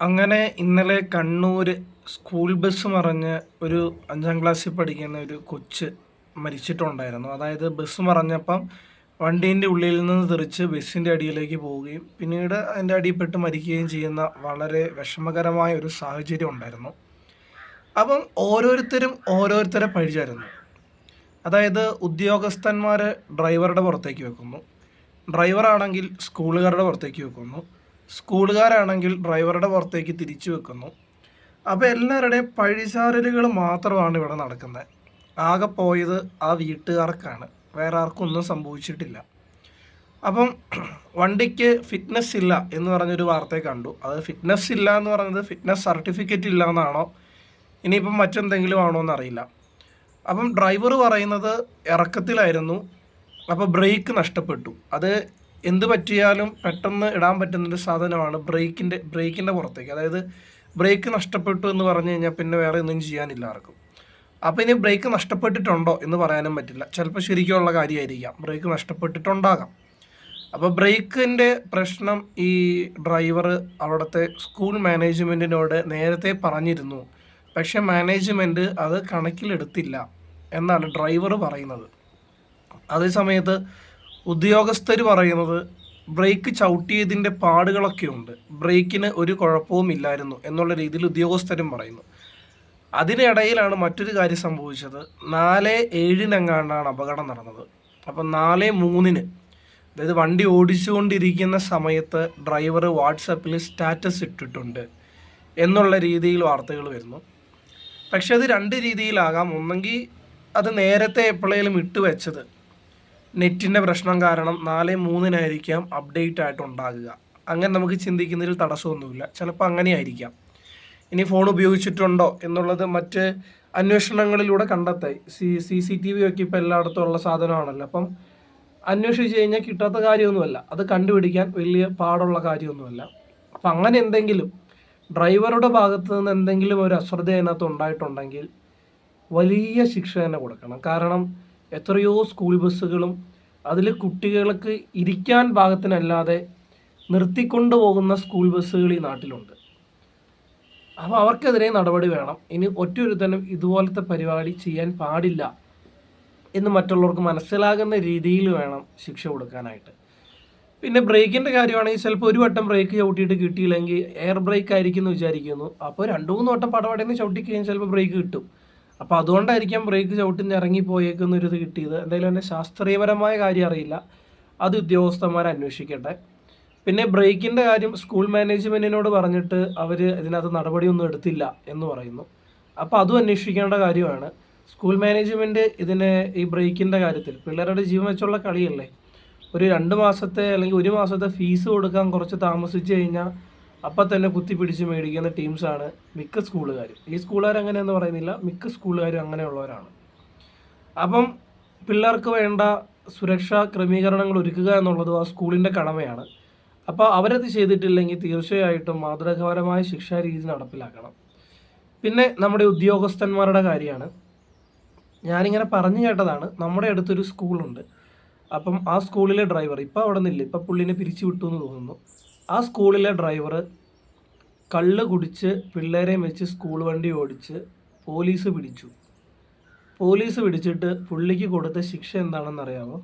അങ്ങനെ ഇന്നലെ Kannur school bus മറിഞ്ഞ് ഒരു അഞ്ചാം ക്ലാസ്സിൽ പഠിക്കുന്ന ഒരു കൊച്ച് മരിച്ചിട്ടുണ്ടായിരുന്നു. അതായത് ബസ് മറിഞ്ഞപ്പം വണ്ടീന്റെ ഉള്ളിൽ നിന്ന് തെറിച്ച് ബസ്സിന്റെ അടിയിലേക്ക് പോവുകയും പിന്നീട് അതിന്റെ അടിയിൽപ്പെട്ട് മരിക്കുകയും ചെയ്യുന്ന വളരെ വിഷമകരമായ ഒരു സാഹചര്യം ഉണ്ടായിരുന്നു. അപ്പം ഓരോരുത്തരും ഓരോരുത്തരെ പഴിച്ചായിരുന്നു അതായത് ഉദ്യോഗസ്ഥന്മാർ ഡ്രൈവറുടെ പുറത്തേക്ക് വെക്കുന്നു. ഡ്രൈവറാണെങ്കിൽ സ്കൂളുകാരുടെ പുറത്തേക്ക് വെക്കുന്നു. സ്കൂളുകാരാണെങ്കിൽ ഡ്രൈവറുടെ പുറത്തേക്ക് തിരിച്ചു വെക്കുന്നു. അപ്പോൾ എല്ലാവരുടെയും പഴിചാരലുകൾ മാത്രമാണ് ഇവിടെ നടക്കുന്നത്. ആകെ പോയത് ആ വീട്ടുകാർക്കാണ്. വേറെ ആർക്കും ഒന്നും സംഭവിച്ചിട്ടില്ല. അപ്പം വണ്ടിക്ക് ഫിറ്റ്നസ് ഇല്ല എന്ന് പറഞ്ഞൊരു വാർത്തയെ കണ്ടു. അത് ഫിറ്റ്നസ് ഇല്ല എന്ന് പറഞ്ഞത് ഫിറ്റ്നസ് സർട്ടിഫിക്കറ്റ് ഇല്ല എന്നാണോ? ഇനിയിപ്പം മറ്റെന്തെങ്കിലും ആണോ എന്നറിയില്ല. അപ്പം ഡ്രൈവർ പറയുന്നത് ഇറക്കത്തിലായിരുന്നു. അപ്പോൾ ബ്രേക്ക് നഷ്ടപ്പെട്ടു. അത് എന്ത് പറ്റിയാലും പെട്ടെന്ന് ഇടാൻ പറ്റുന്നൊരു സാധനമാണ് ബ്രേക്കിന്റെ ബ്രേക്കിന്റെ പുറത്തേക്ക്. അതായത് ബ്രേക്ക് നഷ്ടപ്പെട്ടു എന്ന് പറഞ്ഞു കഴിഞ്ഞാൽ പിന്നെ വേറെ ഒന്നും ചെയ്യാനില്ല ആർക്കും. അപ്പോൾ ഇനി ബ്രേക്ക് നഷ്ടപ്പെട്ടിട്ടുണ്ടോ എന്ന് പറയാനും പറ്റില്ല. ചിലപ്പോൾ ശരിക്കുള്ള കാര്യമായിരിക്കാം. ബ്രേക്ക് നഷ്ടപ്പെട്ടിട്ടുണ്ടാകാം. അപ്പോൾ ബ്രേക്കിന്റെ പ്രശ്നം ഈ ഡ്രൈവർ അവിടുത്തെ സ്കൂൾ മാനേജ്മെന്റിനോട് നേരത്തെ പറഞ്ഞിരുന്നു. പക്ഷേ മാനേജ്മെന്റ് അത് കണക്കിലെടുത്തില്ല എന്നാണ് ഡ്രൈവർ പറയുന്നത്. അതേ സമയത്ത് ഉദ്യോഗസ്ഥർ പറയുന്നത് ബ്രേക്ക് ചവിട്ടിയതിന്റെ പാടുകളൊക്കെ ഉണ്ട് ബ്രേക്കിന് ഒരു കുഴപ്പവും ഇല്ലായിരുന്നു എന്നുള്ള രീതിയിൽ ഉദ്യോഗസ്ഥരും പറയുന്നു. അതിനിടയിലാണ് മറ്റൊരു കാര്യം സംഭവിച്ചത്. നാല് ഏഴിനെങ്ങാണ്ടാണ് അപകടം നടന്നത്. അപ്പം നാല് മൂന്നിന് അതായത് വണ്ടി ഓടിച്ചുകൊണ്ടിരിക്കുന്ന സമയത്ത് ഡ്രൈവർ വാട്സപ്പിൽ സ്റ്റാറ്റസ് ഇട്ടിട്ടുണ്ട് എന്നുള്ള രീതിയിൽ വാർത്തകൾ വരുന്നു. പക്ഷേ അത് രണ്ട് രീതിയിലാകാം. ഒന്നെങ്കിൽ അത് നേരത്തെ എപ്പോഴേലും ഇട്ട് വെച്ചത് നെറ്റിന്റെ പ്രശ്നം കാരണം നാല് മൂന്നിനായിരിക്കാം അപ്ഡേറ്റ് ആയിട്ട് ഉണ്ടാകുക. അങ്ങനെ നമുക്ക് ചിന്തിക്കുന്നതിൽ തടസ്സമൊന്നുമില്ല. ചിലപ്പോൾ അങ്ങനെയായിരിക്കാം. ഇനി ഫോൺ ഉപയോഗിച്ചിട്ടുണ്ടോ എന്നുള്ളത് മറ്റ് അന്വേഷണങ്ങളിലൂടെ കണ്ടെത്തായി C C C T V ഒക്കെ ഇപ്പോൾ എല്ലായിടത്തും ഉള്ള സാധനമാണല്ലോ. അപ്പം അന്വേഷിച്ച് കഴിഞ്ഞാൽ കിട്ടാത്ത കാര്യമൊന്നുമല്ല. അത് കണ്ടുപിടിക്കാൻ വലിയ പാടുള്ള കാര്യമൊന്നുമല്ല. അപ്പം അങ്ങനെ എന്തെങ്കിലും ഡ്രൈവറുടെ ഭാഗത്ത് നിന്ന് എന്തെങ്കിലും ഒരു അശ്രദ്ധ അതിനകത്ത് ഉണ്ടായിട്ടുണ്ടെങ്കിൽ വലിയ ശിക്ഷ തന്നെ കൊടുക്കണം. കാരണം എത്രയോ സ്കൂൾ ബസ്സുകളും അതിൽ കുട്ടികൾക്ക് ഇരിക്കാൻ പാകത്തിനല്ലാതെ നിർത്തിക്കൊണ്ടു പോകുന്ന സ്കൂൾ ബസ്സുകൾ ഈ നാട്ടിലുണ്ട്. അപ്പോൾ അവർക്കെതിരെ നടപടി വേണം. ഇനി ഒറ്റൊരുത്തനും ഇതുപോലത്തെ പരിപാടി ചെയ്യാൻ പാടില്ല എന്ന് മറ്റുള്ളവർക്ക് മനസ്സിലാകുന്ന രീതിയിൽ വേണം ശിക്ഷ കൊടുക്കാനായിട്ട്. പിന്നെ ബ്രേക്കിന്റെ കാര്യമാണെങ്കിൽ ചിലപ്പോൾ ഒരു വട്ടം ബ്രേക്ക് ചവിട്ടിയിട്ട് കിട്ടിയില്ലെങ്കിൽ എയർ ബ്രേക്ക് ആയിരിക്കും എന്ന് വിചാരിക്കുന്നു. അപ്പോൾ രണ്ട് മൂന്ന് വട്ടം പടപടന്ന് ചവിട്ടിക്കഴിഞ്ഞാൽ ചിലപ്പോൾ ബ്രേക്ക് കിട്ടും. അപ്പോൾ അതുകൊണ്ടായിരിക്കാം ബ്രേക്ക് ചവിട്ടിന്ന് ഇറങ്ങി ഇത് കിട്ടിയത്. എന്തായാലും എന്റെ ശാസ്ത്രീയപരമായ കാര്യം അറിയില്ല. അത് ഉദ്യോഗസ്ഥന്മാർ അന്വേഷിക്കട്ടെ. പിന്നെ ബ്രേക്കിന്റെ കാര്യം സ്കൂൾ മാനേജ്മെന്റിനോട് പറഞ്ഞിട്ട് അവർ ഇതിനകത്ത് നടപടിയൊന്നും എടുത്തില്ല എന്ന് പറയുന്നു. അപ്പോൾ അതും അന്വേഷിക്കേണ്ട കാര്യമാണ്. സ്കൂൾ മാനേജ്മെന്റ് ഇതിനെ ഈ ബ്രേക്കിന്റെ കാര്യത്തിൽ പിള്ളേരുടെ ജീവൻ വെച്ചുള്ള കളിയല്ലേ? ഒരു രണ്ട് മാസത്തെ അല്ലെങ്കിൽ ഒരു മാസത്തെ ഫീസ് കൊടുക്കാൻ കുറച്ച് താമസിച്ച് കഴിഞ്ഞാൽ അപ്പം തന്നെ കുത്തി പിടിച്ച് മേടിക്കുന്ന ടീംസാണ് മിക്ക സ്കൂളുകാരും. ഈ സ്കൂളുകാർ അങ്ങനെയെന്ന് പറയുന്നില്ല. മിക്ക സ്കൂളുകാരും അങ്ങനെയുള്ളവരാണ്. അപ്പം പിള്ളേർക്ക് വേണ്ട സുരക്ഷാ ക്രമീകരണങ്ങൾ ഒരുക്കുക എന്നുള്ളത് ആ സ്കൂളിന്റെ കടമയാണ്. അപ്പോൾ അവരത് ചെയ്തിട്ടില്ലെങ്കിൽ തീർച്ചയായിട്ടും മാതൃകാപരമായ ശിക്ഷാരീതി നടപ്പിലാക്കണം. പിന്നെ നമ്മുടെ ഉദ്യോഗസ്ഥന്മാരുടെ കാര്യമാണ്. ഞാനിങ്ങനെ പറഞ്ഞു കേട്ടതാണ്. നമ്മുടെ അടുത്തൊരു സ്കൂളുണ്ട്. അപ്പം ആ സ്കൂളിലെ ഡ്രൈവർ ഇപ്പോൾ അവിടെ നിന്നില്ല. ഇപ്പം പുള്ളിനെ പിരിച്ചു വിട്ടു എന്ന് തോന്നുന്നു. ആ സ്കൂളിലെ ഡ്രൈവർ കള്ള് കുടിച്ച് പിള്ളേരെയും വെച്ച് സ്കൂൾ വണ്ടി ഓടിച്ച് പോലീസ് പിടിച്ചു. പോലീസ് പിടിച്ചിട്ട് പുള്ളിക്ക് കൊടുത്ത ശിക്ഷ എന്താണെന്ന് അറിയാമോ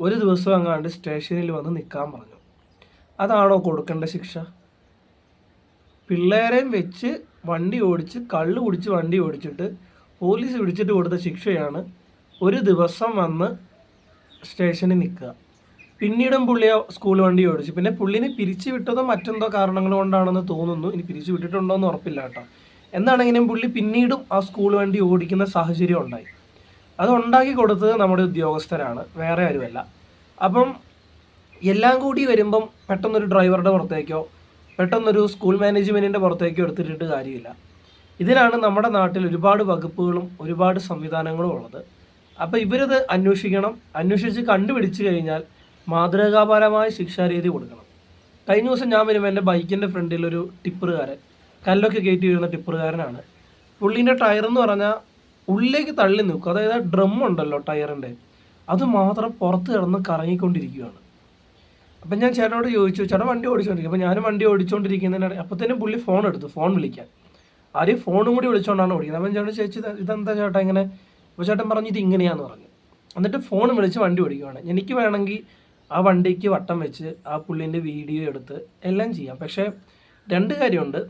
ഒരു ദിവസം അങ്ങാണ്ട് സ്റ്റേഷനിൽ വന്ന് നിൽക്കാൻ പറഞ്ഞു. അതാണോ കൊടുക്കേണ്ട ശിക്ഷ? പിള്ളേരെയും വെച്ച് വണ്ടി ഓടിച്ച് കള്ള് കുടിച്ച് വണ്ടി ഓടിച്ചിട്ട് പോലീസ് പിടിച്ചിട്ട് കൊടുത്ത ശിക്ഷയാണ് ഒരു ദിവസം വന്ന് സ്റ്റേഷനിൽ നിൽക്കുക. പിന്നീടും പുള്ളി സ്കൂൾ വണ്ടി ഓടിച്ചു. പിന്നെ പുള്ളിനെ പിരിച്ചു വിട്ടതോ മറ്റെന്തോ കാരണങ്ങൾ കൊണ്ടാണെന്ന് തോന്നുന്നു. ഇനി പിരിച്ചു വിട്ടിട്ടുണ്ടോ എന്ന് ഉറപ്പില്ല കേട്ടോ. എന്താണെങ്കിലും പുള്ളി പിന്നീടും ആ സ്കൂൾ വണ്ടി ഓടിക്കുന്ന സാഹചര്യം ഉണ്ടായി. അത് ഉണ്ടാക്കി കൊടുത്തത് നമ്മുടെ ഉദ്യോഗസ്ഥരാണ്. വേറെ ആരുമല്ല. അപ്പം എല്ലാം കൂടി വരുമ്പം പെട്ടെന്നൊരു ഡ്രൈവറുടെ പുറത്തേക്കോ പെട്ടെന്നൊരു സ്കൂൾ മാനേജ്മെന്റിന്റെ പുറത്തേക്കോ എടുത്തിട്ടിട്ട് കാര്യമില്ല. ഇതിനാണ് നമ്മുടെ നാട്ടിൽ ഒരുപാട് വകുപ്പുകളും ഒരുപാട് സംവിധാനങ്ങളും ഉള്ളത്. അപ്പോൾ ഇവരത് അന്വേഷിക്കണം. അന്വേഷിച്ച് കണ്ടുപിടിച്ച് കഴിഞ്ഞാൽ മാതൃകാപരമായ ശിക്ഷാരീതി കൊടുക്കണം. കഴിഞ്ഞ ദിവസം ഞാൻ വരുമ്പോൾ എന്റെ ബൈക്കിന്റെ ഫ്രണ്ടിൽ ഒരു ടിപ്പറുകാരൻ കല്ലൊക്കെ കയറ്റി വീഴുന്ന ടിപ്പറുകാരനാണ്. പുള്ളീന്റെ ടയർ എന്ന് പറഞ്ഞാൽ ഉള്ളിലേക്ക് തള്ളി നിൽക്കും. അതായത് ആ ഡ്രം ഉണ്ടല്ലോ ടയറിന്റെ അത് മാത്രം പുറത്ത് കിടന്ന് കറങ്ങിക്കൊണ്ടിരിക്കുകയാണ്. അപ്പം ഞാൻ ചേട്ടനോട് ചോദിച്ചു ചേട്ടൻ വണ്ടി ഓടിച്ചുകൊണ്ടിരിക്കും അപ്പോൾ ഞാനും വണ്ടി ഓടിച്ചുകൊണ്ടിരിക്കുന്നതിനിടെ തന്നെ പുള്ളി ഫോൺ എടുത്തു ഫോൺ വിളിക്കാൻ. ആരെയും ഫോണും കൂടി വിളിച്ചുകൊണ്ടാണ് ഓടിക്കുന്നത്. അപ്പം ചേട്ടൻ ചേച്ചി ഇത് ഇതെന്താ ചേട്ടാ ഇങ്ങനെ? അപ്പോൾ ചേട്ടൻ പറഞ്ഞു ഇത് ഇങ്ങനെയാന്ന് പറഞ്ഞു. എന്നിട്ട് ഫോൺ വിളിച്ച് വണ്ടി ഓടിക്കുവാണ്. എനിക്ക് വേണമെങ്കിൽ ആ വണ്ടിക്ക് വട്ടം വെച്ച് ആ പുള്ളിന്റെ വീഡിയോ എടുത്ത് എല്ലാം ചെയ്യാം. പക്ഷേ രണ്ട് കാര്യമുണ്ട്.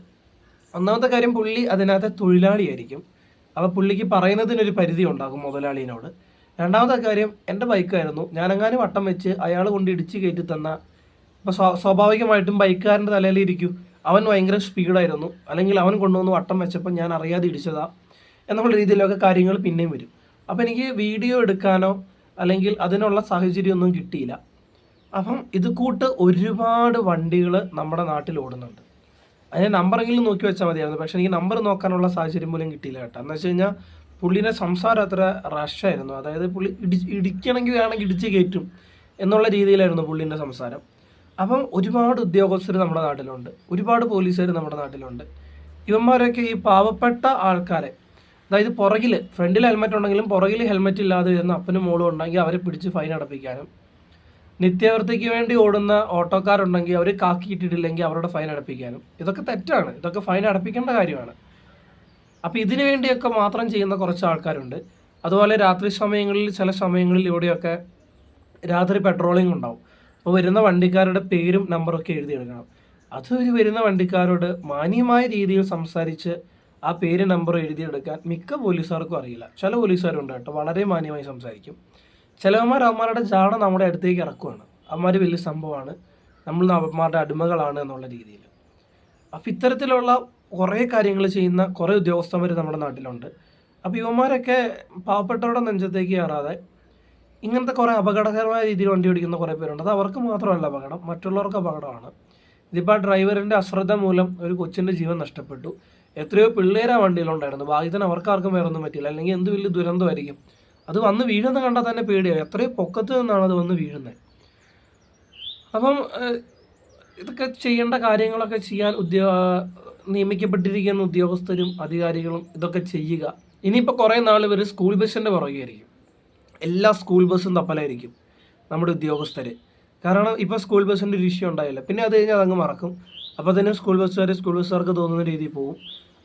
ഒന്നാമത്തെ കാര്യം പുള്ളി അതിനകത്തെ തൊഴിലാളിയായിരിക്കും. അപ്പോൾ പുള്ളിക്ക് പറയുന്നതിനൊരു പരിധി ഉണ്ടാകും മുതലാളിനോട്. രണ്ടാമത്തെ കാര്യം എന്റെ ബൈക്കായിരുന്നു. ഞാനെങ്ങാനും വട്ടം വെച്ച് അയാൾ കൊണ്ട് ഇടിച്ച് കയറ്റി തന്ന അപ്പോൾ സ്വാ സ്വാഭാവികമായിട്ടും ബൈക്കുകാരന്റെ തലയിൽ ഇരിക്കും. അവൻ ഭയങ്കര സ്പീഡായിരുന്നു. അല്ലെങ്കിൽ അവൻ കൊണ്ടുവന്ന് വട്ടം വെച്ചപ്പോൾ ഞാൻ അറിയാതെ ഇടിച്ചതാ എന്നുള്ള രീതിയിലൊക്കെ കാര്യങ്ങൾ പിന്നെയും വരും. അപ്പോൾ എനിക്ക് വീഡിയോ എടുക്കാനോ അല്ലെങ്കിൽ അതിനുള്ള സാഹചര്യമൊന്നും കിട്ടിയില്ല. അപ്പം ഇത് കൂട്ട് ഒരുപാട് വണ്ടികൾ നമ്മുടെ നാട്ടിൽ ഓടുന്നുണ്ട്. അതിന് നമ്പറെങ്കിലും നോക്കി വെച്ചാൽ മതിയായിരുന്നു. പക്ഷേ എനിക്ക് നമ്പർ നോക്കാനുള്ള സാഹചര്യം പോലും കിട്ടിയില്ല കേട്ടോ. എന്ന് വെച്ച് കഴിഞ്ഞാൽ പുള്ളിന്റെ സംസാരം അത്ര റഷായിരുന്നു അതായത് പുള്ളി ഇടി ഇടിക്കണമെങ്കിൽ വേണമെങ്കിൽ ഇടിച്ച് കയറ്റും എന്നുള്ള രീതിയിലായിരുന്നു പുള്ളിന്റെ സംസാരം. അപ്പം ഒരുപാട് ഉദ്യോഗസ്ഥർ നമ്മുടെ നാട്ടിലുണ്ട്. ഒരുപാട് പോലീസുകാർ നമ്മുടെ നാട്ടിലുണ്ട്. ഇവന്മാരൊക്കെ ഈ പാവപ്പെട്ട ആൾക്കാരെ അതായത് പുറകിൽ ഫ്രണ്ടിൽ ഹെൽമെറ്റ് ഉണ്ടെങ്കിലും പുറകിൽ ഹെൽമെറ്റ് ഇല്ലാതെ വരുന്ന അപ്പനും മോളും ഉണ്ടെങ്കിൽ അവരെ പിടിച്ച് ഫൈൻ അടപ്പിക്കാനും നിത്യവൃത്തിക്ക് വേണ്ടി ഓടുന്ന ഓട്ടോക്കാരുണ്ടെങ്കിൽ അവർ കാക്കിയിട്ടിട്ടില്ലെങ്കിൽ അവരുടെ ഫൈൻ അടപ്പിക്കാനും. ഇതൊക്കെ തെറ്റാണ്. ഇതൊക്കെ ഫൈൻ അടപ്പിക്കേണ്ട കാര്യമാണ്. അപ്പോൾ ഇതിനു വേണ്ടിയൊക്കെ മാത്രം ചെയ്യുന്ന കുറച്ച് ആൾക്കാരുണ്ട്. അതുപോലെ രാത്രി സമയങ്ങളിൽ ചില സമയങ്ങളിൽ ഇവിടെയൊക്കെ രാത്രി പെട്രോളിംഗ് ഉണ്ടാവും. അപ്പോൾ വരുന്ന വണ്ടിക്കാരുടെ പേരും നമ്പറൊക്കെ എഴുതിയെടുക്കണം അത് ഒരു വരുന്ന വണ്ടിക്കാരോട് മാന്യമായ രീതിയിൽ സംസാരിച്ച് ആ പേര് നമ്പർ എഴുതിയെടുക്കാൻ മിക്ക പോലീസുകാർക്കും അറിയില്ല. ചില പോലീസുകാരുണ്ട് കേട്ടോ. വളരെ മാന്യമായി സംസാരിക്കും. ചിലവന്മാർ അവന്മാരുടെ ജാട നമ്മുടെ അടുത്തേക്ക് ഇറക്കുവാണ്. അവന്മാർ വലിയ സംഭവമാണ്. നമ്മൾ അവന്മാരുടെ അടിമകളാണ് എന്നുള്ള രീതിയിൽ. അപ്പം ഇത്തരത്തിലുള്ള കുറേ കാര്യങ്ങൾ ചെയ്യുന്ന കുറേ ഉദ്യോഗസ്ഥന്മാർ നമ്മുടെ നാട്ടിലുണ്ട്. അപ്പോൾ ഇവന്മാരൊക്കെ പാവപ്പെട്ടവരുടെ നെഞ്ചത്തേക്ക് കയറാതെ ഇങ്ങനത്തെ കുറേ അപകടകരമായ രീതിയിൽ വണ്ടി ഓടിക്കുന്ന കുറേ പേരുണ്ട്. അത് അവർക്ക് മാത്രമല്ല അപകടം മറ്റുള്ളവർക്ക് അപകടമാണ്. ഇതിപ്പോൾ ഡ്രൈവറിന്റെ അശ്രദ്ധ മൂലം ഒരു കൊച്ചിന്റെ ജീവൻ നഷ്ടപ്പെട്ടു. എത്രയോ പിള്ളേരാ വണ്ടിയിലുണ്ടായിരുന്നു. ഭാഗ്യത്തിന് അവർക്കാർക്കും വേറെ ഒന്നും പറ്റിയില്ല. അല്ലെങ്കിൽ എന്ത് വലിയ ദുരന്തമായിരിക്കും. അത് വന്ന് വീഴുന്ന കണ്ടാൽ തന്നെ പേടിയാവും. എത്രയോ പൊക്കത്ത് നിന്നാണ് അത് വന്ന് വീഴുന്നത്. അപ്പം ഇതൊക്കെ ചെയ്യേണ്ട കാര്യങ്ങളൊക്കെ ചെയ്യാൻ ഉദ്യോ നിയമിക്കപ്പെട്ടിരിക്കുന്ന ഉദ്യോഗസ്ഥരും അധികാരികളും ഇതൊക്കെ ചെയ്യുക. ഇനിയിപ്പോൾ കുറേ നാൾ ഇവർ സ്കൂൾ ബസ്സിന്റെ പുറകെയായിരിക്കും. എല്ലാ സ്കൂൾ ബസ്സും തപ്പലായിരിക്കും നമ്മുടെ ഉദ്യോഗസ്ഥർ കാരണം ഇപ്പോൾ സ്കൂൾ ബസ്സിന്റെ ഒരു ഇഷ്യൂ ഉണ്ടായില്ല. പിന്നെ അത് കഴിഞ്ഞാൽ അതങ്ങ് മറക്കും. അപ്പോൾ തന്നെ സ്കൂൾ ബസ്സുകാർ സ്കൂൾ ബസ്സുകാർക്ക് തോന്നുന്ന രീതിയിൽ പോകും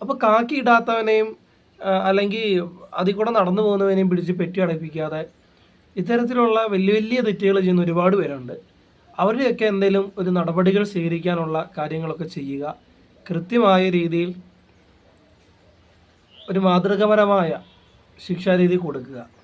അപ്പോൾ കാക്കി ഇടാത്തവനെയും അല്ലെങ്കിൽ അതിൽ കൂടെ നടന്നു പോകുന്നവനെയും പിടിച്ച് പെറ്റി അടപ്പിക്കാതെ ഇത്തരത്തിലുള്ള വലിയ വലിയ തെറ്റുകൾ ചെയ്യുന്ന ഒരുപാട് പേരുണ്ട്. അവരുടെയൊക്കെ എന്തെങ്കിലും ഒരു നടപടികൾ സ്വീകരിക്കാനുള്ള കാര്യങ്ങളൊക്കെ ചെയ്യുക. കൃത്യമായ രീതിയിൽ ഒരു മാതൃകപരമായ ശിക്ഷാരീതി കൊടുക്കുക.